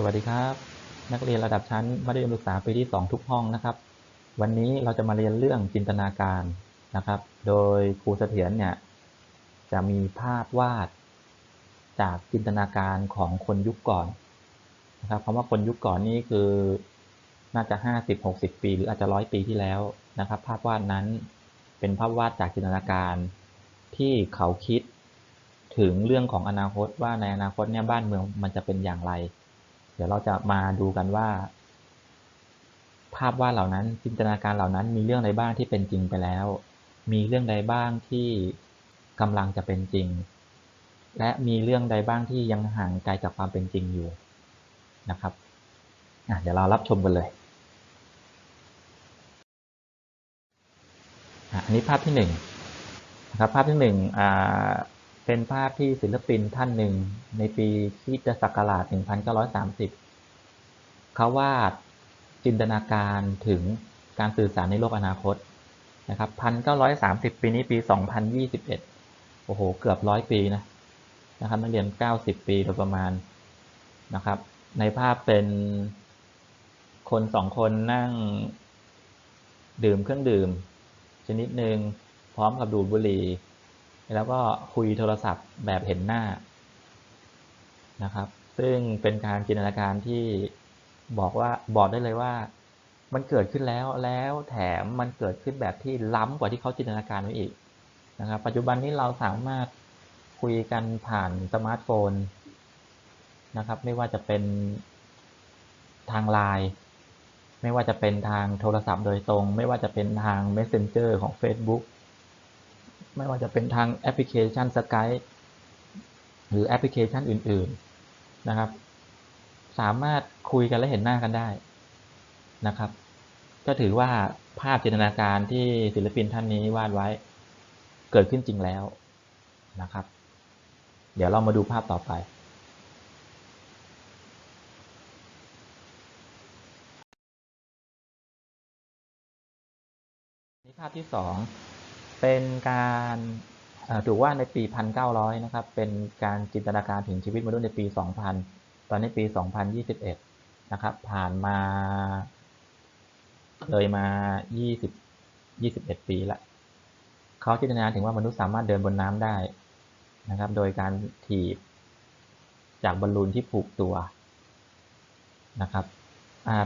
สวัสดีครับ นักเรียนระดับชั้นมัธยมศึกษาปีที่ 2 ทุกห้องนะครับ วันนี้เราจะมาเรียนเรื่องจินตนาการนะครับ โดยครูเสถียรเนี่ยจะมีภาพวาด จากจินตนาการของคนยุคก่อนนะครับคำว่าคนยุคก่อนนี่คือน่าจะ 50-60 ปี หรืออาจจะร้อยปีที่แล้วนะครับ ภาพวาดนั้นเป็นภาพวาดจากจินตนาการที่เขาคิดถึงเรื่องของอนาคตว่าในอนาคตเนี่ยบ้านเมืองมันจะเป็นอย่างไร เดี๋ยวเราจะมาดูกันว่า ภาพวาดเหล่านั้นจินตนาการเหล่านั้นมีเรื่องใดบ้างที่เป็นจริงไปแล้ว มีเรื่องใดบ้างที่กำลังจะเป็นจริง และมีเรื่องใดบ้างที่ยังห่างไกลจากความเป็นจริงอยู่นะครับเดี๋ยวเรารับชมกันเลยอันนี้ภาพที่หนึ่งนะครับภาพที่หนึ่งอ่า เป็นภาพที่ศิลปินท่านหนึ่งในปีคริสตศักราช 1930 เขาวาดจินตนาการถึงการสื่อสารในโลกอนาคตนะครับ 1930 ปีนี้ปี 2021 โอ้โห เกือบร้อยปีนะนะครับนักเรียน 90 ปีโดยประมาณนะครับ ในภาพเป็นคนสองคนนั่งดื่มเครื่องดื่ม ชนิดหนึ่งพร้อมกับดูดบุหรี่ แล้วก็คุยโทรศัพท์แบบเห็นหน้านะครับ ซึ่งเป็นการจินตนาการที่บอกว่าบอกได้เลยว่า มันเกิดขึ้นแล้วแล้วแถมมันเกิดขึ้นแบบที่ล้ำกว่าที่เขาจินตนาการไว้อีกนะครับ ปัจจุบันนี้เราสามารถคุยกันผ่านสมาร์ทโฟนนะครับ ไม่ว่าจะเป็นทางไลน์ไม่ว่าจะเป็นทางโทรศัพท์โดยตรง ไม่ว่าจะเป็นทาง Messenger ของ Facebook ไม่ว่าจะเป็นทางแอปพลิเคชัน Skype หรือแอปพลิเคชันอื่น ๆนะครับ สามารถคุยกันและเห็นหน้ากันได้นะครับ ก็ถือว่าภาพจินตนาการที่ศิลปินท่านนี้วาดไว้เกิดขึ้นจริงแล้วนะครับ เดี๋ยวเรามาดูภาพต่อไปนี่ภาพที่สอง เป็นการถือว่าในปีพันเก้าร้อยนะครับ เป็นการจินตนาการถึงชีวิตมนุษย์ในปีสองพันตอนนี้ปีสองพันยี่สิบเอ็ดนะครับ ผ่านมา เลยมายี่สิบยี่สิบเอ็ดปีละเขาจินตนาการถึงว่ามนุษย์สามารถเดินบนน้ำได้นะครับ โดยการถีบจากบอลลูนที่ผูกตัวนะครับ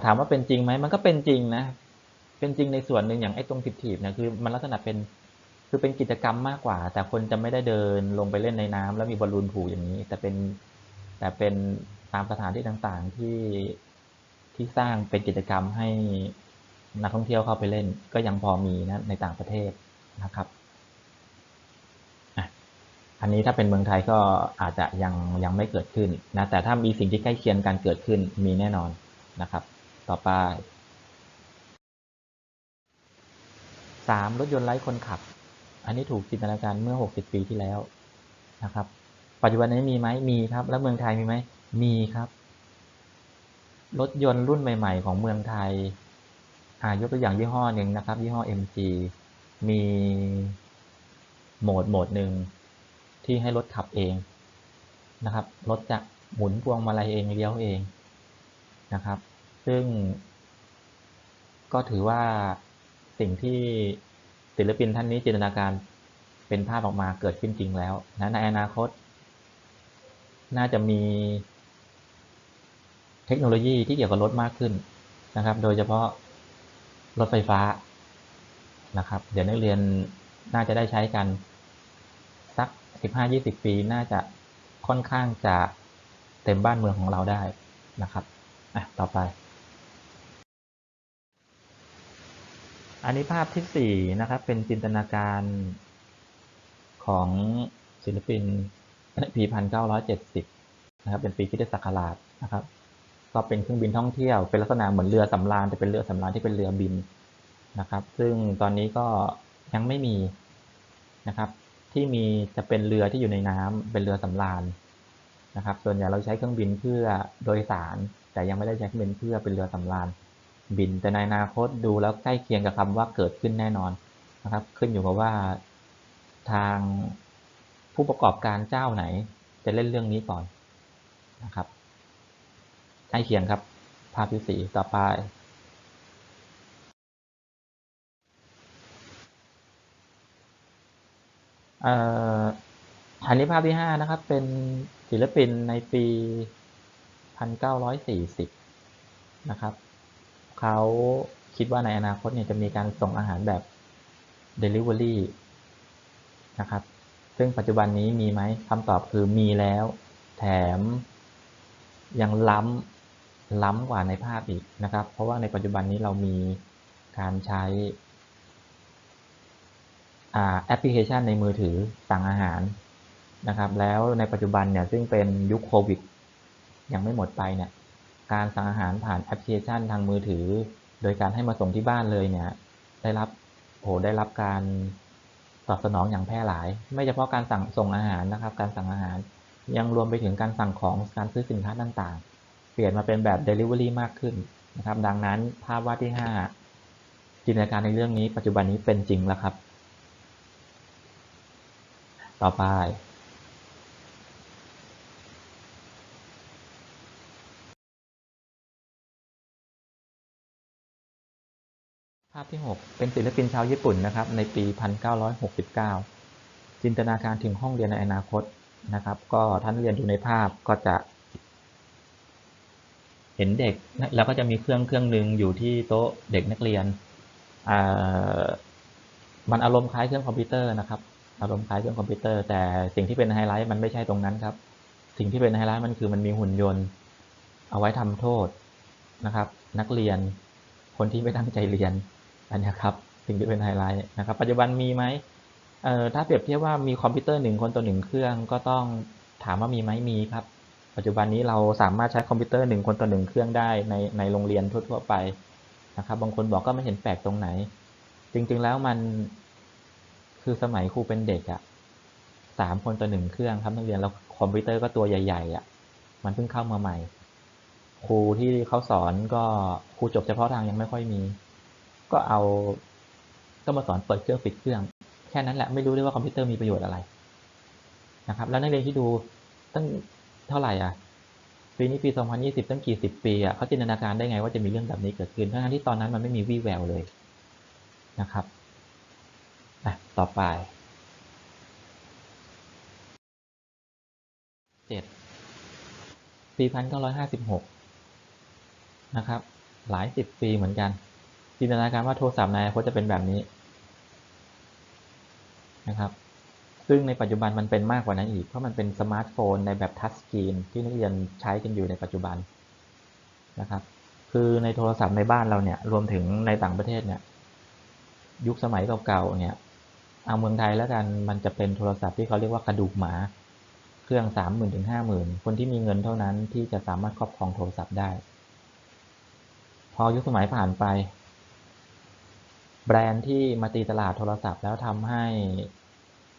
ถามว่าเป็นจริงไหม มันก็เป็นจริงนะ เป็นจริงในส่วนหนึ่งอย่างไอ้ตรงถีบๆเนี่ยคือมันลักษณะเป็น คือเป็นกิจกรรมมากกว่า แต่คนจะไม่ได้เดินลงไปเล่นในน้ำแล้วมีบอลลูนผูกอย่างนี้ แต่เป็นแต่เป็นตามสถานที่ต่างๆที่ที่สร้างเป็นกิจกรรมให้นักท่องเที่ยวเข้าไปเล่น ก็ยังพอมีนะในต่างประเทศนะครับอันนี้ถ้าเป็นเมืองไทยก็อาจจะยังยังไม่เกิดขึ้นนะแต่ถ้ามีสิ่งที่ใกล้เคียงกันเกิดขึ้นมีแน่นอนนะครับ ต่อไปสามรถยนต์ไร้คนขับ อันนี้ถูกจินตนาการเมื่อ 60 ปีที่แล้วนะครับ ปัจจุบันนี้มีไหมมีครับ แล้วเมืองไทยมีไหมมีครับ รถยนต์รุ่นใหม่ ๆ ของเมืองไทยอ่ายกตัวอย่างยี่ห้อหนึ่งนะครับ ยี่ห้อ MG มีโหมดโหมดหนึ่งที่ให้รถขับเองนะครับ รถจะหมุนพวงมาลัยเองเลี้ยวเองนะครับ ซึ่งก็ถือว่าสิ่งที่ ศิลปินท่านนี้จินตนาการเป็นภาพออกมาเกิดขึ้นจริงแล้วนะในอนาคต น่าจะมีเทคโนโลยีที่เกี่ยวกับรถมากขึ้นนะครับ โดยเฉพาะรถไฟฟ้านะครับ เดี๋ยวนักเรียนน่าจะได้ใช้กัน สักสิบห้ายี่สิบปี น่าจะค่อนข้างจะเต็มบ้านเมืองของเราได้นะครับ อะ ต่อไป อันนี้ภาพที่สี่นะครับ เป็นจินตนาการของศิลปินปีพันเก้าร้อยเจ็ดสิบนะครับ เป็นปีคริสตศักราชนะครับ ก็เป็นเครื่องบินท่องเที่ยว เป็นลักษณะเหมือนเรือสำราญแต่เป็นเรือสำราญที่เป็นเรือบินนะครับ ซึ่งตอนนี้ก็ยังไม่มีนะครับ ที่มีจะเป็นเรือที่อยู่ในน้ำเป็นเรือสำราญนะครับ ส่วนใหญ่เราใช้เครื่องบินเพื่อโดยสาร แต่ยังไม่ได้ใช้เครื่องบินเพื่อเป็นเรือสำราญ บิน แต่ในอนาคตดูแล้วใกล้เคียงกับคำว่าเกิดขึ้นแน่นอนนะครับ ขึ้นอยู่กับว่าทางผู้ประกอบการเจ้าไหน จะเล่นเรื่องนี้ก่อนนะครับใกล้เคียงครับ ภาพที่สี่ต่อไปอันนี้ภาพที่ห้านะครับ เป็นศิลปินในปีพันเก้าร้อยสี่สิบนะครับ เขาคิดว่าในอนาคตเนี่ยจะมีการส่งอาหารแบบ Delivery นะครับ ซึ่งปัจจุบันนี้มีไหมคำตอบคือมีแล้ว แถมยังล้ำล้ำกว่าในภาพอีกนะครับ เพราะว่าในปัจจุบันนี้เรามีการใช้อ่าแอปพลิเคชันในมือถือสั่งอาหารนะครับ แล้วในปัจจุบันเนี่ยซึ่งเป็นยุคโควิด ยังไม่หมดไปเนี่ย การสั่งอาหารผ่านแอปพลิเคชันทางมือถือ โดยการให้มาส่งที่บ้านเลยเนี่ย ได้รับโหได้รับการตอบสนองอย่างแพร่หลาย ไม่เฉพาะการสั่งส่งอาหารนะครับ การสั่งอาหาร ยังรวมไปถึงการสั่งของการซื้อสินค้าต่างๆ เปลี่ยนมาเป็นแบบ Delivery มากขึ้นนะครับ ดังนั้นภาพวาดที่ 5 จินตนาการในเรื่องนี้ ปัจจุบันนี้เป็นจริงแล้วครับ ต่อไป ภาพที่ 6 เป็นศิลปินชาวญี่ปุ่นนะครับ ในปี 1969 จินตนาการถึงห้องเรียนในอนาคตนะครับ ก็ท่านเรียนอยู่ในภาพก็จะ เห็นเด็กแล้วก็จะมีเครื่องเครื่องหนึ่งอยู่ที่โต๊ะเด็กนักเรียนอ่ามันอารมณ์คล้ายเครื่องคอมพิวเตอร์นะครับ อารมณ์คล้ายเครื่องคอมพิวเตอร์ แต่สิ่งที่เป็นไฮไลท์มันไม่ใช่ตรงนั้นครับ สิ่งที่เป็นไฮไลท์มันคือมันมีหุ่นยนต์ เอาไว้ทำโทษนะครับ นักเรียนคนที่ไม่ตั้งใจเรียน อันนี้ครับสิ่งที่เป็นไฮไลท์นะครับ ปัจจุบันมีไหมเอ่อถ้าเปรียบเทียบว่ามีคอมพิวเตอร์หนึ่งคนต่อหนึ่งเครื่องก็ต้องถามว่ามีไหมมีครับ ปัจจุบันนี้เราสามารถใช้คอมพิวเตอร์หนึ่งคนต่อหนึ่งเครื่องได้ในในโรงเรียนทั่ว ๆ ไปนะครับ บางคนบอกก็ไม่เห็นแปลกตรงไหน จริง ๆ แล้วมันคือสมัยครูเป็นเด็กอะสามคนต่อหนึ่งเครื่องครับนักเรียนแล้วคอมพิวเตอร์ก็ตัวใหญ่ๆอะมันเพิ่งเข้ามาใหม่ ครูที่เขาสอนก็ครูจบเฉพาะทางยังไม่ค่อยมี ก็เอาก็มาสอนเปิดเครื่องปิดเครื่อง แค่นั้นแหละไม่รู้ด้วยว่าคอมพิวเตอร์มีประโยชน์อะไรนะครับ แล้วนักเรียนที่ดูตั้งเท่าไหร่อะปีนี้ปี 2020 ตั้งกี่สิบปีอะเขาจินตนาการได้ไงว่าจะมีเรื่องแบบนี้เกิดขึ้นทั้งที่ตอนนั้นมันไม่มีวี่แววเลยนะครับอะต่อไปเจ็ดปีพันเก้าร้อยห้าสิบหกนะครับ หลายสิบปีเหมือนกัน จินตนาการว่าโทรศัพท์ในอนาคตจะเป็นแบบนี้นะครับ ซึ่งในปัจจุบันมันเป็นมากกว่านั้นอีก เพราะมันเป็นสมาร์ทโฟนในแบบทัชสกรีนที่นักเรียนใช้กันอยู่ในปัจจุบันนะครับ คือในโทรศัพท์ในบ้านเราเนี่ย รวมถึงในต่างประเทศเนี่ย ยุคสมัยเก่าๆเนี่ย เอาเมืองไทยแล้วกัน มันจะเป็นโทรศัพท์ที่เขาเรียกว่ากระดูกหมา เครื่องสามหมื่นถึงห้าหมื่นคนที่มีเงินเท่านั้นที่จะสามารถครอบครองโทรศัพท์ได้ พอยุคสมัยผ่านไป แบรนด์ที่มาตีตลาดโทรศัพท์ แล้วทำให้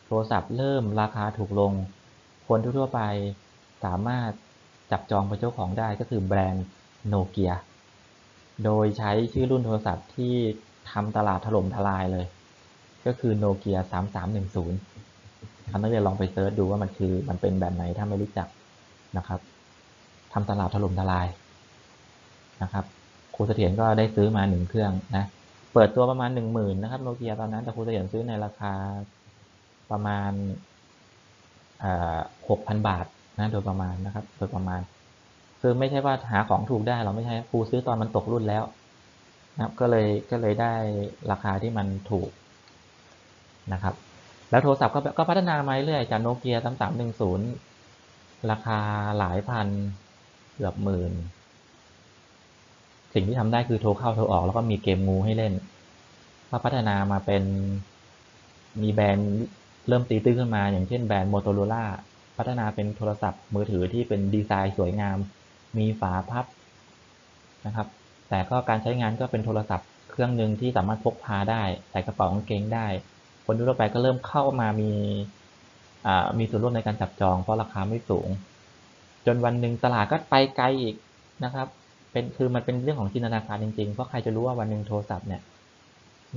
โทรศัพท์เริ่มราคาถูกลง คนทั่วไปสามารถจับจองเป็นเจ้าของได้ก็คือแบรนด์โนเกียโดยใช้ชื่อรุ่นโทรศัพท์ที่ทำตลาดถล่มทลายเลย ก็คือโนเกีย3310ท่านนักเรียนลองไปเซิร์ชดูว่ามันคือมันเป็นแบบไหนถ้าไม่รู้จักนะครับทำตลาดถล่มทลายนะครับครูเสถียรก็ได้ซื้อมาหนึ่งเครื่องนะ เปิดตัวประมาณหนึ่งหมื่นนะครับโนเกียตอนนั้นแต่ครูเสถียรซื้อในราคาประมาณหกพันบาทนะโดยประมาณนะครับ โดยประมาณ คือไม่ใช่ว่าหาของถูกได้เราไม่ใช่ครูซื้อตอนมันตกรุ่นแล้วนะครับ ก็เลยก็เลยได้ราคาที่มันถูกนะครับ แล้วโทรศัพท์ก็ก็พัฒนามาเรื่อยจากโนเกียสามสามหนึ่งศูนย์ราคาหลายพันเกือบหมื่น สิ่งที่ทำได้คือโทรเข้าโทรออกแล้วก็มีเกมงูให้เล่นก็พัฒนามาเป็นมีแบรนด์เริ่มตีตื้นขึ้นมา อย่างเช่นแบรนด์โมโตโรล่าพัฒนาเป็นโทรศัพท์มือถือที่เป็นดีไซน์สวยงาม มีฝาพับนะครับ แต่ก็การใช้งานก็เป็นโทรศัพท์เครื่องหนึ่งที่สามารถพกพาได้ใส่กระเป๋ากางเกงได้ คนทั่วไปก็เริ่มเข้ามามีมีส่วนร่วมในการจับจองเพราะราคาไม่สูง จนวันหนึ่งตลาดก็ไปไกลอีกนะครับ เป็นคือมันเป็นเรื่องของจินตนาการจริงๆ เพราะใครจะรู้ว่าวันหนึ่งโทรศัพท์เนี่ย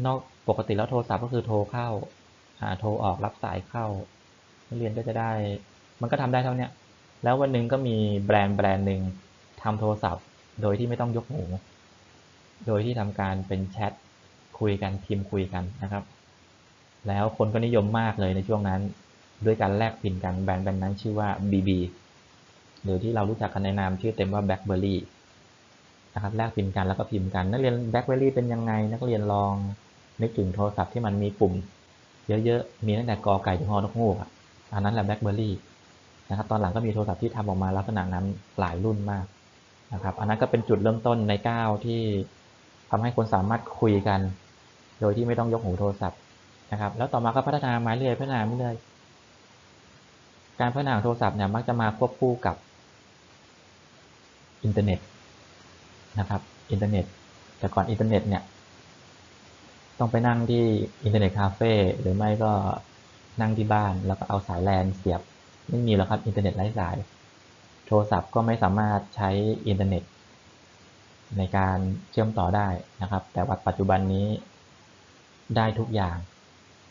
นอกปกติแล้วโทรศัพท์ก็คือโทรเข้าโทรออกรับสายเข้านักเรียนก็จะได้ มันก็ทำได้เท่านี้แล้ววันหนึ่งก็มีแบรนด์แบรนด์หนึ่งททำโทรศัพท์ โดยที่ไม่ต้องยกหู โดยที่ทำการเป็นแชทคุยกันพิมพ์คุยกันนะครับ แล้วคนก็นิยมมากเลยในช่วงนั้น ด้วยการแลกพินกันแบรนด์แบรนด์นั้นชื่อว่า BB หรือที่เรารู้จักกันในนามชื่อเต็มว่า BlackBerry นะครับแลกพินกันแล้วก็พิมพ์กัน นักเรียน BlackBerry เป็นยังไง นักเรียนลองนึกถึงโทรศัพท์ที่มันมีปุ่ม เยอะๆ มีตั้งแต่กอไก่ถึงฮอนกฮูกอะอันนั้นแหละ BlackBerry นะครับตอนหลังก็มีโทรศัพท์ที่ทำออกมาลักษณะนั้นหลายรุ่นมากนะครับอันนั้นก็เป็นจุดเริ่มต้นในก้าวที่ทำให้คนสามารถคุยกัน โดยที่ไม่ต้องยกหูโทรศัพท์นะครับ แล้วต่อมาก็พัฒนามาเรื่อยพัฒนามาเรื่อยการพัฒนาโทรศัพท์เนี่ยมักจะมาควบคู่กับอินเทอร์เน็ต นะครับ อินเทอร์เน็ต แต่ก่อนอินเทอร์เน็ตเนี่ย ต้องไปนั่งที่อินเทอร์เน็ตคาเฟ่หรือไม่ก็นั่งที่บ้าน แล้วก็เอาสายแลนเสียบ ไม่มีแล้วครับ อินเทอร์เน็ตไร้สาย โทรศัพท์ก็ไม่สามารถใช้อินเทอร์เน็ต ในการเชื่อมต่อได้นะครับ แต่ว่าปัจจุบันนี้ได้ทุกอย่าง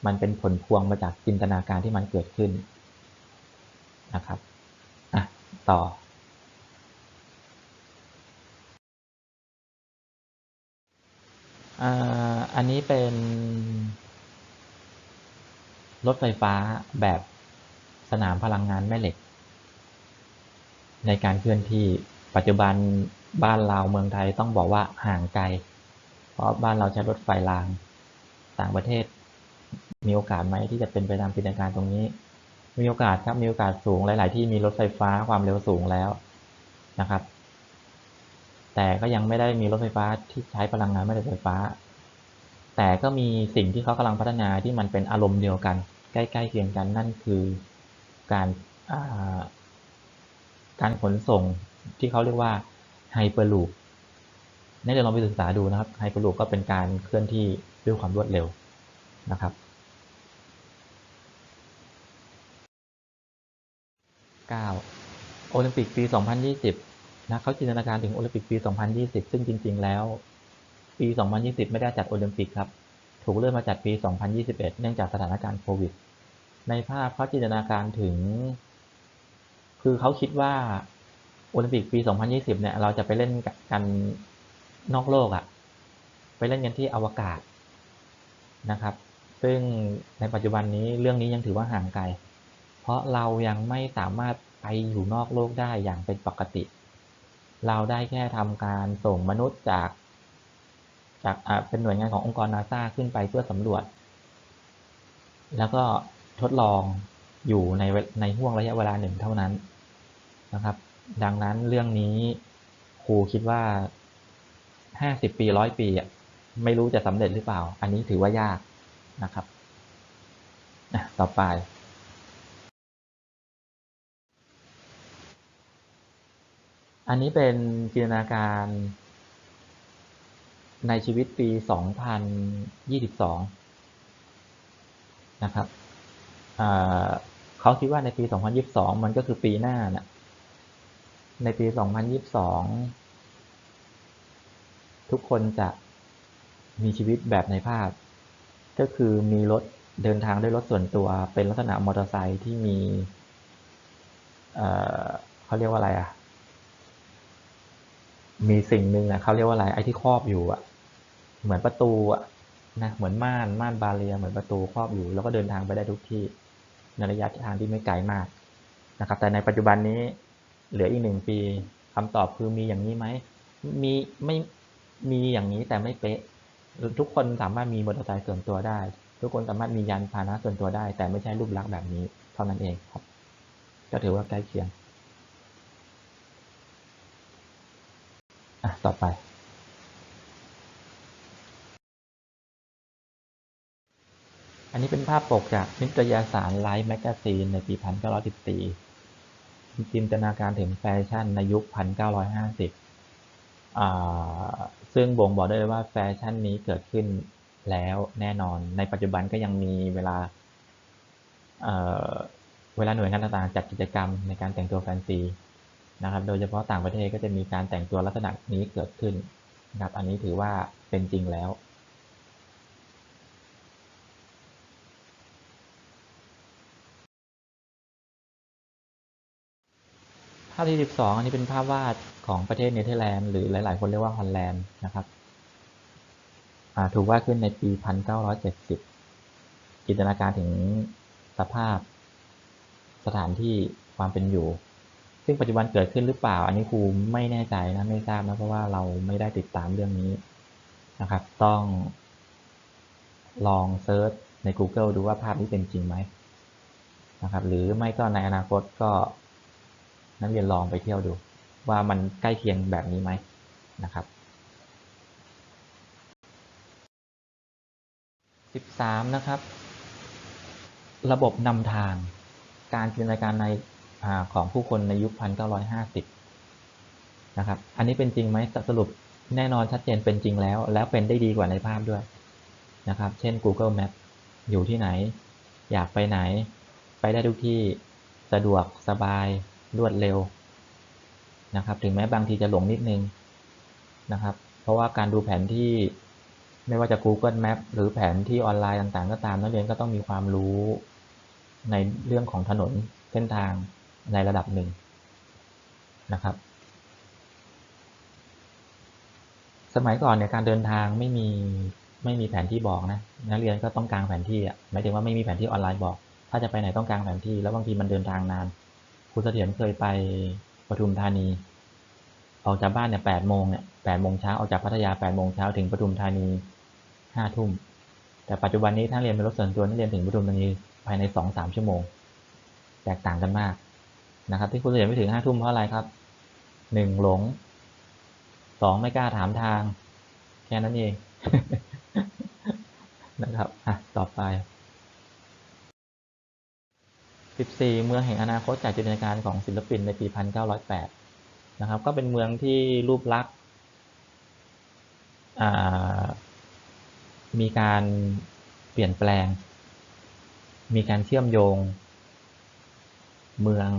มันเป็นผลพวงมาจากจินตนาการที่มันเกิดขึ้นนะครับ อะ ต่อ อันนี้เป็นรถไฟฟ้าแบบสนามพลังงานแม่เหล็ก ในการเคลื่อนที่ปัจจุบันบ้านเราเมืองไทยต้องบอกว่าห่างไกล เพราะบ้านเราใช้รถไฟราง ต่างประเทศ มีโอกาสไหมที่จะเป็นไปตามจินตนาการตรงนี้ มีโอกาสครับมีโอกาสสูงหลาย ๆ ที่มีรถไฟฟ้าความเร็วสูงแล้วนะครับ แต่ก็ยังไม่ได้มีรถไฟฟ้าที่ใช้พลังงานแม่เหล็กไฟฟ้า แต่ก็มีสิ่งที่เขากำลังพัฒนาที่มันเป็นอารมณ์เดียวกัน ใกล้ๆเคียงกันนั่นคือการการขนส่งที่เขาเรียกว่าไฮเปอร์ลูปนี่เดี๋ยวลองไปศึกษาดูนะครับไฮเปอร์ลูปก็เป็นการเคลื่อนที่ด้วยความรวดเร็วนะครับ 9 โอลิมปิกปี 2020 นะเขาจินตนาการถึงโอลิมปิกปี 2020 ซึ่งจริง ๆ แล้ว ปี 2020 ไม่ได้จัดโอลิมปิกครับ ถูกเลื่อนมาจัดปี 2021 เนื่องจากสถานการณ์โควิด ในภาพเขาจินตนาการถึง คือเขาคิดว่าโอลิมปิกปี 2020 เนี่ย เราจะไปเล่นกันนอกโลกอะไปเล่นกันที่อวกาศนะครับ ซึ่งในปัจจุบันนี้เรื่องนี้ยังถือว่าห่างไกล เพราะเรายังไม่สามารถไปอยู่นอกโลกได้อย่างเป็นปกติ เราได้แค่ทำการส่งมนุษย์จากจากเป็นหน่วยงานขององค์กรนาซาขึ้นไปเพื่อสำรวจ แล้วก็ทดลองอยู่ในในห่วงระยะเวลาหนึ่งเท่านั้นนะครับ ดังนั้นเรื่องนี้ครูคิดว่าห้าสิบปีร้อยปีไม่รู้จะสำเร็จหรือเปล่า อันนี้ถือว่ายากนะครับต่อไป อันนี้เป็นจินตนาการในชีวิตปี 2022 นะครับเขาคิดว่าในปี 2022 มันก็คือปีหน้านะ่ะในปี 2022 ทุกคนจะมีชีวิตแบบในภาพ ก็คือมีรถเดินทางด้วยรถส่วนตัว เป็นลักษณะมอเตอร์ไซค์ที่มี เขาเรียกว่าอะไรอะ มีสิ่งหนึ่งอะเขาเรียกว่าอะไรไอ้ที่ครอบอยู่อะ เหมือนประตูอะนะเหมือนม่านม่านบาเรียเหมือนประตูครอบอยู่ แล้วก็เดินทางไปได้ทุกที่ในระยะทางที่ไม่ไกลมากนะครับ แต่ในปัจจุบันนี้เหลืออีกหนึ่งปีคำตอบคือมีอย่างนี้ไหมมีไม่มีอย่างนี้แต่ไม่เป๊ะทุกคนสามารถมีมอเตอร์ไซค์ส่วนตัวได้ ทุกคนสามารถมียานพาหนะส่วนตัวได้ แต่ไม่ใช่รูปลักษณ์แบบนี้เท่านั้นเองครับ ก็ถือว่าใกล้เคียง อะต่อไป อันนี้เป็นภาพปกจากนิตยสารไลฟ์แมกกาซีนในปี 1914 จินตนาการถึงแฟชั่นในยุค 1950 ซึ่งบ่งบอกได้เลยว่าแฟชั่นนี้เกิดขึ้นแล้วแน่นอน ในปัจจุบันก็ยังมีเวลาเเวลาหน่วยงานต่างๆจัดกิจกรรมในการแต่งตัวแฟนซี นะครับ โดยเฉพาะต่างประเทศก็จะมีการแต่งตัวลักษณะนี้เกิดขึ้นนะครับ อันนี้ถือว่าเป็นจริงแล้ว ภาพที่ 12 อันนี้เป็นภาพวาดของประเทศเนเธอร์แลนด์หรือหลาย ๆ คนเรียกว่าฮอลแลนด์นะครับถูกวาดขึ้นในปี 1970 จินตนาการถึงสภาพสถานที่ความเป็นอยู่ ซึ่งปัจจุบันเกิดขึ้นหรือเปล่า อันนี้ครูไม่แน่ใจนะไม่ทราบนะเพราะว่าเราไม่ได้ติดตามเรื่องนี้นะครับ ต้องลองเซิร์ชใน Google ดูว่าภาพนี้เป็นจริงไหมนะครับ หรือไม่ก็ในอนาคตก็นักเรียนลองไปเที่ยวดู ว่ามันใกล้เคียงแบบนี้ไหมนะครับ13นะครับ ระบบนำทาง การจินตนาการใน ของผู้คนในยุค 1950 นะครับ อันนี้เป็นจริงไหมสรุปแน่นอนชัดเจนเป็นจริงแล้ว แล้วเป็นได้ดีกว่าในภาพด้วยนะครับ เช่น Google Map อยู่ที่ไหน อยากไปไหน ไปได้ทุกที่สะดวกสบายรวดเร็วนะครับ ถึงแม้บางทีจะหลงนิดนึงนะครับ เพราะว่าการดูแผนที่ไม่ว่าจะ Google Map หรือแผนที่ออนไลน์ต่างๆ ก็ตามนักเรียนก็ต้องมีความรู้ในเรื่องของถนนเส้นทาง ในระดับหนึ่งนะครับสมัยก่อนเนี่ยการเดินทางไม่มีไม่มีแผนที่บอกนะนักเรียนก็ต้องกางแผนที่อะหมายถึงว่าไม่มีแผนที่ออนไลน์บอก ถ้าจะไปไหนต้องกางแผนที่ แล้วบางทีมันเดินทางนานครูเสถียรเคยไปปทุมธานีออกจากบ้านเนี่ยแปดโมงเนี่ยแปดโมงเช้าออกจากพัทยาแปดโมงเช้าถึงปทุมธานีห้าทุ่ม แต่ปัจจุบันนี้ถ้าเรียนเป็นรถส่วนตัวนักเรียนถึงปทุมธานีภายในสองสามชั่วโมง แตกต่างกันมาก นะครับ ที่ครูเสถียรไม่ถึงห้าทุ่มเพราะอะไรครับหนึ่งหลงสองไม่กล้าถามทาง แค่นั้นเอง นะครับอะต่อไป14เมืองแห่งอนาคตจากจินตนาการของศิลปินในปี1908นะครับ ก็เป็นเมืองที่รูปลักษณ์มีการเปลี่ยนแปลง มีการเชื่อมโยง เมือง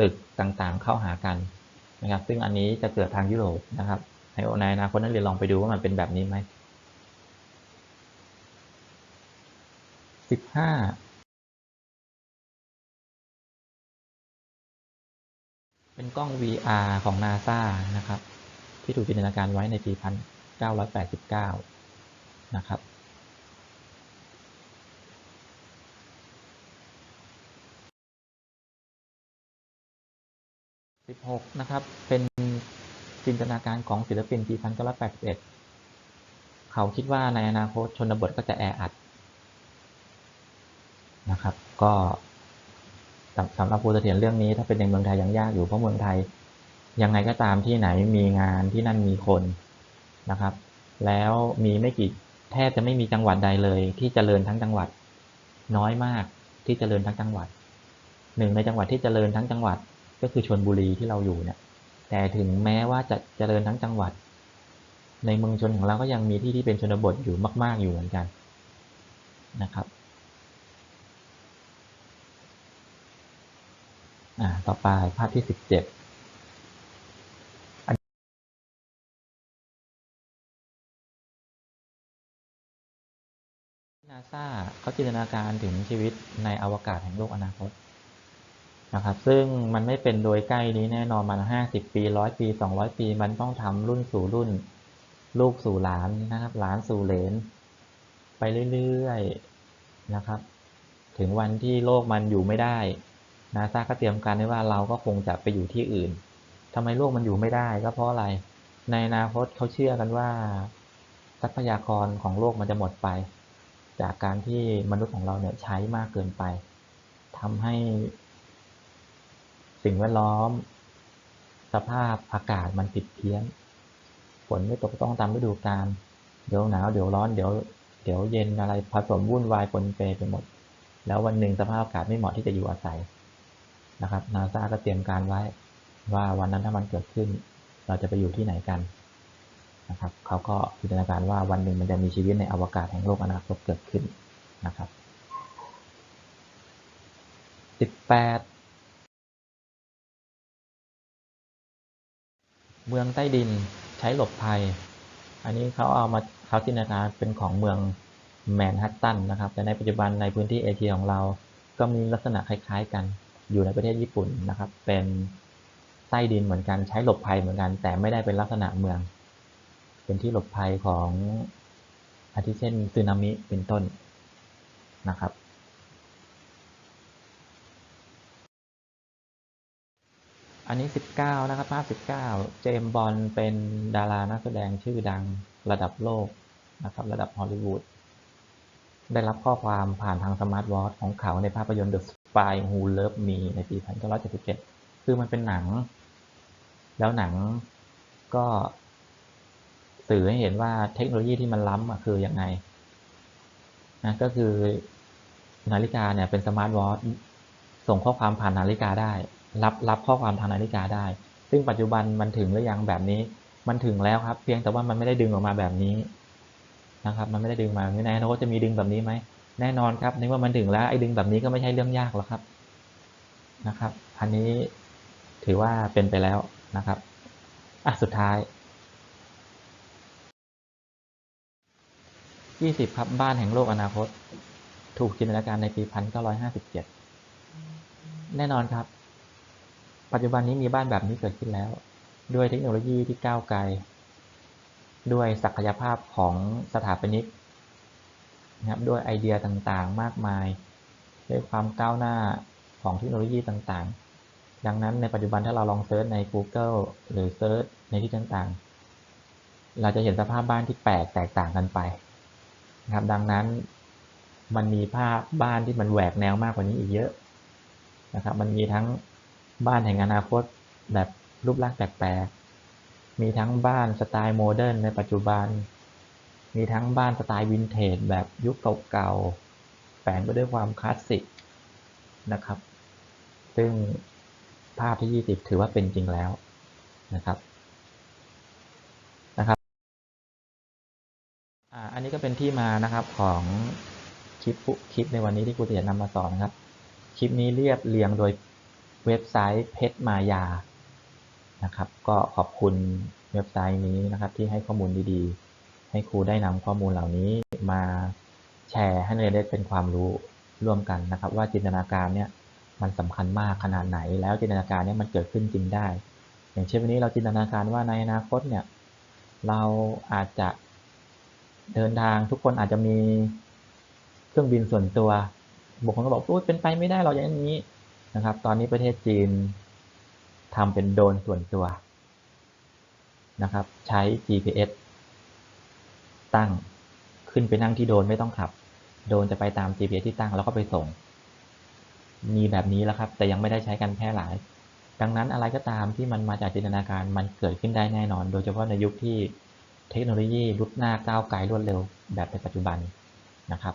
ตึกต่างๆเข้าหากันนะครับ ซึ่งอันนี้จะเกิดทางยุโรปนะครับในในอนาคตนักเรียนลองไปดูว่ามันเป็นแบบนี้ไหมสิบห้าเป็นกล้อง VR ของ NASA นะครับ ที่ถูกจินตนาการไว้ในปี 1989 นะครับ 16 นะครับ เป็นจินตนาการของศิลปินปี1981 เขาคิดว่าในอนาคตชนบทก็จะแออัดนะครับ ก็สำหรับครูเสถียรเรื่องนี้ ถ้าเป็นในเมืองไทยยังยากอยู่เพราะเมืองไทยยังไงก็ตามที่ไหนมีงานที่นั่นมีคนนะครับ แล้วมีไม่กี่แทบจะไม่มีจังหวัดใดเลย ที่เจริญทั้งจังหวัด น้อยมากที่เจริญทั้งจังหวัดหนึ่งในจังหวัดที่เจริญทั้งจังหวัด ก็คือชนบุรีที่เราอยู่เนี่ยแต่ถึงแม้ว่าจะเจริญทั้งจังหวัด ในเมืองชนของเราก็ยังมีที่ที่เป็นชนบทอยู่มาก ๆ อยู่เหมือนกันนะครับอ่าต่อไปภาพที่สิบเจ็ดนาซาเขาจินตนาการถึงชีวิตในอวกาศแห่งโลกอนาคต นะครับ ซึ่งมันไม่เป็นโดยใกล้นี้แน่นอนมันห้าสิบปีร้อยปีสองร้อยปี มันต้องทำรุ่นสู่รุ่น ลูกสู่หลานนะครับ หลานสู่เหลน ไปเรื่อยๆนะครับ ถึงวันที่โลกมันอยู่ไม่ได้นาซาก็เตรียมการไว้ว่าเราก็คงจะไปอยู่ที่อื่นทำไมโลกมันอยู่ไม่ได้ก็เพราะอะไร ในอนาคตเขาเชื่อกันว่า ทรัพยากรของโลกมันจะหมดไป จากการที่มนุษย์ของเราเนี่ยใช้มากเกินไปทำให้ สิ่งแวดล้อม สภาพอากาศมันผิดเพี้ยน ฝนไม่ตกต้องตามฤดูกาล เดี๋ยวหนาว เดี๋ยวร้อน เดี๋ยว เดี๋ยวเย็นอะไรผสมวุ่นวายปนเปไปหมด แล้ววันหนึ่งสภาพอากาศไม่เหมาะที่จะอยู่อาศัยนะครับ นาซาก็เตรียมการไว้ว่าวันนั้นถ้ามันเกิดขึ้น เราจะไปอยู่ที่ไหนกันนะครับ เขาก็จินตนาการว่าวันหนึ่งมันจะมีชีวิตในอวกาศแห่งโลกอนาคตเกิดขึ้นนะครับ 18 เมืองใต้ดินใช้หลบภัย อันนี้เขาเอามาเขาจินตนาการเป็นของเมืองแมนฮัตตันนะครับ แต่ในปัจจุบันในพื้นที่เอเชียของเราก็มีลักษณะคล้าย ๆ กันอยู่ในประเทศญี่ปุ่นนะครับ เป็นใต้ดินเหมือนกันใช้หลบภัยเหมือนกัน แต่ไม่ได้เป็นลักษณะเมือง เป็นที่หลบภัยของอาทิเช่นสึนามิเป็นต้นนะครับ อันนี้ 19 นะครับภาพ 19 เจมส์บอลเป็นดารานักแสดงชื่อดังระดับโลกนะครับ ระดับฮอลลีวูดได้รับข้อความผ่านทางสมาร์ทวอทของเขาในภาพยนตร์ The Spy Who Loved Me ในปี 1977 คือมันเป็นหนัง แล้วหนังก็สื่อให้เห็นว่าเทคโนโลยีที่มันล้ำคือยังไงนะก็คือนาฬิกาเนี่ยเป็นสมาร์ทวอทส่งข้อความผ่านนาฬิกาได้ รับรับข้อความทางนาฬิกาได้ ซึ่งปัจจุบันมันถึงหรือยังแบบนี้ มันถึงแล้วครับ เพียงแต่ว่ามันไม่ได้ดึงออกมาแบบนี้นะครับ มันไม่ได้ดึงมาไม่แน่นะว่าจะมีดึงแบบนี้ไหม แน่นอนครับในเมื่อมันถึงแล้วไอ้ดึงแบบนี้ก็ไม่ใช่เรื่องยากหรอกครับนะครับ อันนี้ถือว่าเป็นไปแล้วนะครับอะสุดท้าย20ครับบ้านแห่งโลกอนาคต ถูกจินตนาการในปี 1957 แน่นอนครับ ปัจจุบันนี้มีบ้านแบบนี้เกิดขึ้นแล้ว ด้วยเทคโนโลยีที่ก้าวไกล ด้วยศักยภาพของสถาปนิกนะครับด้วยไอเดียต่างๆ มากมาย ด้วยความก้าวหน้าของเทคโนโลยีต่างๆ ดังนั้นในปัจจุบันถ้าเราลองเซิร์ชใน Google หรือเซิร์ชในที่ต่างๆ เราจะเห็นสภาพบ้านที่แปลกแตกต่างกันไปนะครับดังนั้นมันมีภาพบ้านที่มันแหวกแนวมากกว่านี้อีกเยอะนะครับ มันมีทั้ง บ้านแห่งอนาคตแบบรูปร่างแปลกๆ มีทั้งบ้านสไตล์โมเดิร์นในปัจจุบัน มีทั้งบ้านสไตล์วินเทจแบบยุคเก่าๆ แฝงไปด้วยความคลาสสิกนะครับ ซึ่งภาพที่ 20 ถือว่าเป็นจริงแล้วนะครับนะครับอ่าอันนี้ก็เป็นที่มานะครับของคลิปคลิปในวันนี้ที่ครูจะนำมาสอนนะครับ คลิปนี้เรียบเรียงโดย เว็บไซต์เพชรมายานะครับ ก็ขอบคุณเว็บไซต์นี้นะครับ ที่ให้ข้อมูลดีๆ ให้ครูได้นำข้อมูลเหล่านี้มาแชร์ให้นักเรียนได้เป็นความรู้ร่วมกันนะครับ ว่าจินตนาการเนี่ยมันสำคัญมากขนาดไหน แล้วจินตนาการเนี่ยมันเกิดขึ้นจริงได้ อย่างเช่นวันนี้เราจินตนาการว่าในอนาคตเนี่ยเราอาจจะเดินทางทุกคนอาจจะมีเครื่องบินส่วนตัวบางคนก็บอกโอ้เป็นไปไม่ได้เราอย่างนี้ นะครับ ตอนนี้ประเทศจีนทำเป็นโดรนส่วนตัวนะครับ ใช้ GPS ตั้งขึ้นไปนั่งที่โดรนไม่ต้องขับ โดรนจะไปตาม GPS ที่ตั้งแล้วก็ไปส่ง มีแบบนี้แล้วครับ แต่ยังไม่ได้ใช้กันแพร่หลาย ดังนั้นอะไรก็ตามที่มันมาจากจินตนาการมันเกิดขึ้นได้แน่นอน โดยเฉพาะในยุคที่เทคโนโลยีรุดหน้าก้าวไกลรวดเร็วแบบในปัจจุบันนะครับ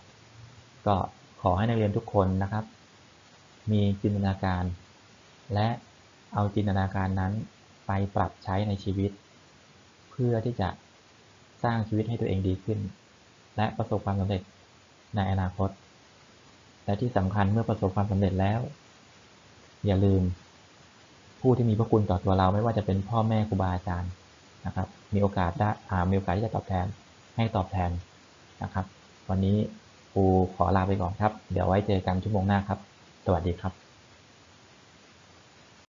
ก็ขอให้นักเรียนทุกคนนะครับ มีจินตนาการ และเอาจินตนาการนั้นไปปรับใช้ในชีวิต เพื่อที่จะสร้างชีวิตให้ตัวเองดีขึ้น และประสบความสำเร็จในอนาคต และที่สำคัญเมื่อประสบความสำเร็จแล้ว อย่าลืม ผู้ที่มีพระคุณต่อตัวเราไม่ว่าจะเป็นพ่อแม่ครูบาอาจารย์นะครับ มีโอกาสได้อ่ามีโอกาสที่จะตอบแทนให้ตอบแทนนะครับ วันนี้ครูขอลาไปก่อนครับ เดี๋ยวไว้เจอกันชั่วโมงหน้าครับ สวัสดีครับ